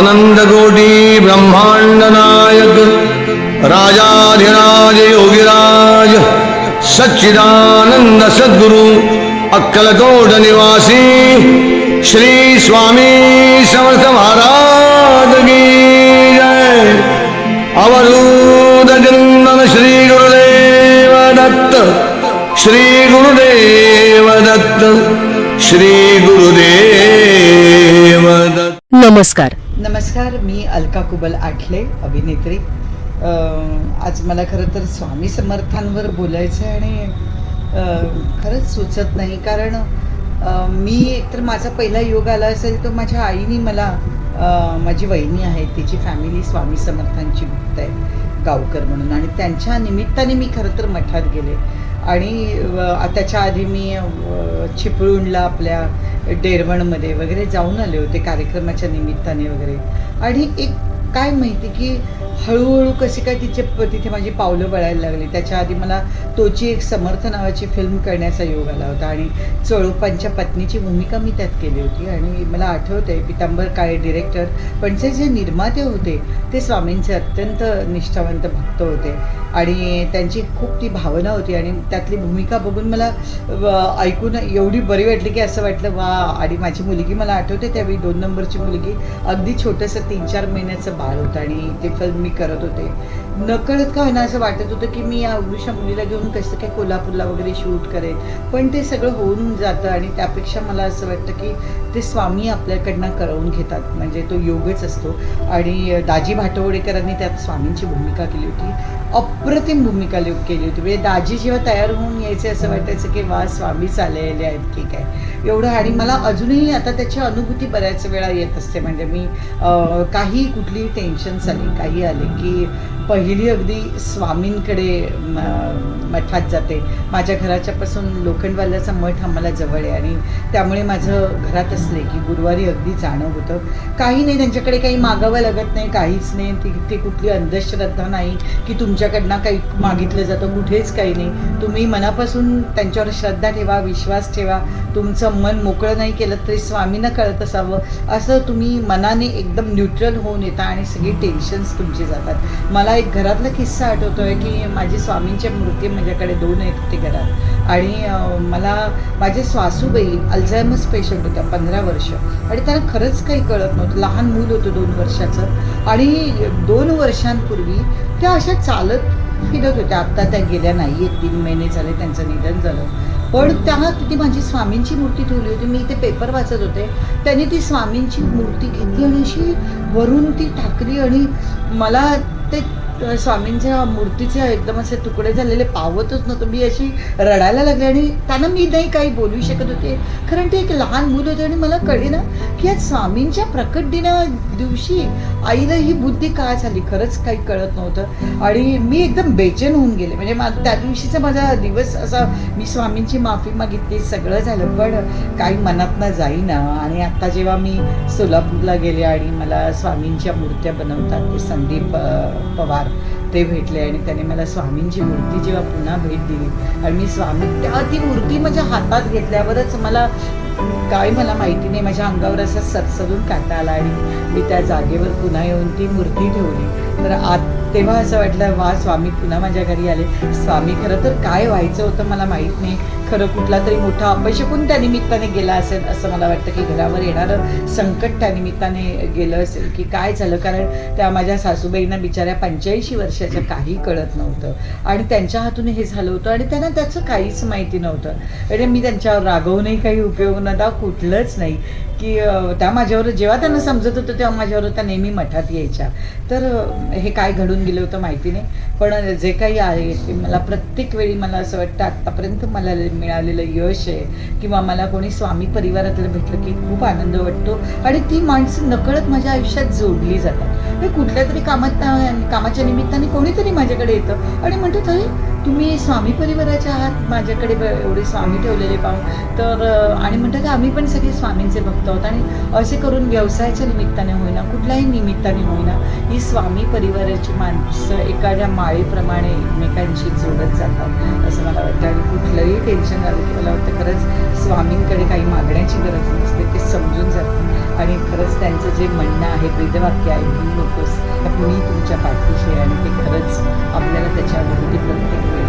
अनंतकोटी ब्रह्मांड नायक राजाधिराज योगिराज सच्चिदानंद सद्गुरु अक्कलकोट निवासी श्री स्वामी समर्थ महाराज की जय। अवधूत चंदन श्री गुरुदेव दत्त श्री गुरुदेव दत्त श्री गुरुदेव दत्त। नमस्कार। नमस्कार मी अलका कुबल आठले अभिनेत्री. आज मला खरं तर स्वामी समर्थांवर बोलायचं आहे आणि खरंच सुचत नाही. कारण मी एकतर माझा पहिला योग आला असेल तर माझ्या आईने मला माझी वहिनी आहे तिची फॅमिली स्वामी समर्थांची भक्त आहे गावकर म्हणून. आणि त्यांच्या निमित्ताने मी खरं तर मठात गेले. आणि त्याच्या आधी मी चिपळूणला आपल्या डेरवणमध्ये वगैरे जाऊन आले होते कार्यक्रमाच्या निमित्ताने वगैरे. आणि एक काय माहिती की हळूहळू कशी काय तिचे तिथे माझी पावलं वळायला लागली. त्याच्या आधी मला तोची एक समर्थ नावाची फिल्म करण्याचा योग आला होता आणि चळोपांच्या पत्नीची भूमिका मी त्यात केली होती. आणि मला आठवते पितांबर काळे डिरेक्टर पण जे जे निर्माते होते ते स्वामींचे अत्यंत निष्ठावंत भक्त होते. आणि त्यांची खूप ती भावना होती आणि त्यातली भूमिका बघून मला ऐकून एवढी बरी वाटली की असं वाटलं वा आणि माझी मुलगी मला आठवते त्यावेळी दोन नंबरची मुलगी अगदी छोटंसं तीन चार महिन्याचं बाळ होतं आणि ते फिल्म मी करत होते. नकळत का होईना असं वाटत होतं की मी या अवृषा मुलीला घेऊन कसं काय कोल्हापूरला वगैरे शूट करेन? पण ते सगळं होऊन जातं आणि त्यापेक्षा मला असं वाटतं की ते स्वामी आपल्याकडनं करवून घेतात. म्हणजे तो योगच असतो. आणि दाजी भाटवडेकरांनी त्यात स्वामींची भूमिका केली होती. अप्रतिम भूमिका केली होती. म्हणजे दाजी जेव्हा तयार होऊन यायचे असं वाटायचं की वा स्वामीच आलेले आहेत ठीक आहे. एवढं आणि मला अजूनही आता त्याची अनुभूती बऱ्याच वेळा येत असते. म्हणजे मी काही कुठली टेन्शन्स आली काही आले की पहिली अगदी स्वामींकडे मठात जाते. माझ्या घराच्यापासून लोखंडवाल्याचा मठ आम्हाला जवळ आहे आणि त्यामुळे माझं घरात असले की गुरुवारी अगदी जाणं होतं. काही नाही त्यांच्याकडे काही मागावं लागत नाही काहीच नाही. ती ते कुठली अंधश्रद्धा नाही की तुमच्याकडनं काही मागितलं जातं कुठेच काही नाही. तुम्ही मनापासून त्यांच्यावर श्रद्धा ठेवा विश्वास ठेवा. तुमचं मन मोकळं नाही केलं तरी स्वामींना कळत असावं. असं तुम्ही मनाने एकदम न्यूट्रल होऊन येता आणि सगळी टेन्शन्स तुमची जातात. मला एक घरातला किस्सा आठवतोय की माझी स्वामींच्या मूर्ती माझ्याकडे दोन आहेत होते घरात. आणि मला माझे सासूबाई अल्झायमस पेशंट होत्या पंधरा वर्ष. आणि त्यांना खरंच काही कळत नव्हतं. लहान मूल होतं दोन वर्षाचं. आणि दोन वर्षांपूर्वी त्या अशा चालत फिरत होत्या. आत्ता त्या गेल्या नाही. आहेत तीन महिने झाले त्यांचं निधन झालं. पण त्या तिथे माझी स्वामींची मूर्ती ठेवली होती. मी इथे पेपर वाचत होते. त्यांनी ती स्वामींची मूर्ती घेतली आणि अशी वरून ती टाकली आणि मला ते स्वामींच्या मूर्तीचे एकदम असे तुकडे झालेले पावतच नव्हतं. मी अशी रडायला लागले आणि त्यांना मी नाही काही बोलू शकत होते. कारण ते एक लहान मुल होते आणि मला कळे ना की आज स्वामींच्या प्रकट दिना दिवशी आईला ही बुद्धी काय झाली? खरंच काही कळत नव्हतं. आणि मी एकदम बेचैन होऊन गेले. म्हणजे मा त्या दिवशीचा माझा दिवस असा मी स्वामींची माफी मागितली सगळं झालं. पण काही मनातनं जाईना. आणि आता जेव्हा मी सोलापूरला गेले आणि मला स्वामींच्या मूर्त्या बनवतात ते संदीप पवार ते भेटले आणि त्याने मला स्वामींची मूर्ती जेव्हा पुन्हा भेट दिली आणि मी स्वामी त्या ती मूर्ती माझ्या हातात घेतल्यावरच मला काय मला माहिती नाही माझ्या अंगावर असं सरसरून काटा आला आणि मी त्या जागेवर पुन्हा येऊन ती मूर्ती ठेवली. तर आत तेव्हा असं वाटलं वा स्वामी पुन्हा माझ्या घरी आले. स्वामी खरं तर काय व्हायचं होतं मला माहीत नाही. खरं कुठला तरी मोठा अपशकून त्या निमित्ताने गेला असेल असं मला वाटतं की घरावर येणारं संकट त्या निमित्ताने गेलं असेल की काय झालं? कारण त्या माझ्या सासूबाईंना बिचाऱ्या पंच्याऐंशी वर्षाच्या काही कळत नव्हतं. आणि त्यांच्या हातून हे झालं होतं आणि त्यांना त्याचं काहीच माहिती नव्हतं. आणि मी त्यांच्यावर रागवूनही काही उपयोग नव्हता कुठलंच नाही. की त्या माझ्यावर जेव्हा त्यांना समजत होतं तेव्हा माझ्यावर त्या नेहमी मठात यायच्या. तर हे काय घडून गेलं होतं माहिती नाही. पण जे काही आहे ते मला प्रत्येक वेळी मला असं वाटतं आत्तापर्यंत मला मिळालेलं यश आहे. किंवा मला कोणी स्वामी परिवारातलं भेटलं की खूप आनंद वाटतो. आणि ती माणसं नकळत माझ्या आयुष्यात जोडली जातात. कुठल्या तरी कामात कामाच्या निमित्ताने कोणीतरी माझ्याकडे येतं. आणि म्हणतो ताई तुम्ही स्वामी परिवाराचे आहात? माझ्याकडे ब- एवढे स्वामी ठेवलेले पाहून. तर आणि म्हणतात आम्ही पण सगळे स्वामींचे भक्त आहोत आणि असे करून व्यवसायाच्या निमित्ताने होईना कुठल्याही निमित्ताने होईना ही स्वामी परिवाराची माणसं एखाद्या माळेप्रमाणे एकमेकांशी जोडत जातात असं मला वेदवाक्य आहे म्हणून नकोस मी तुमच्या पाठीशी आहे आणि ते खरंच आपल्याला त्याच्या भोवती प्रत्येक